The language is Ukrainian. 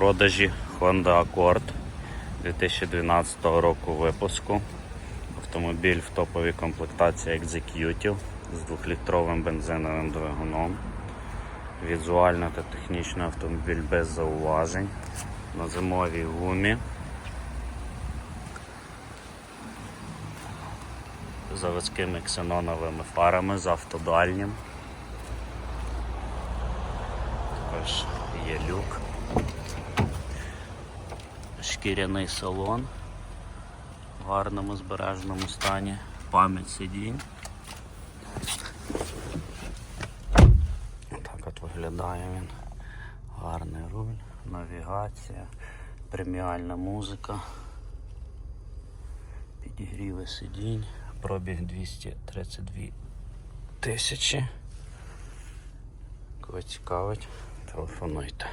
продажі Honda Accord 2012 року випуску. Автомобіль в топовій комплектації Executive з 2-літровим бензиновим двигуном. Візуально та технічно автомобіль без зауважень. На зимовій гумі. Заводськими ксеноновими фарами з автодальнім. Також є люк. Шкіряний салон в гарному збереженому стані, пам'ять сидінь. Так от виглядає він. Гарний руль, навігація, преміальна музика, підігріви сидінь, пробіг 232 тисячі. Кого цікавить, телефонуйте.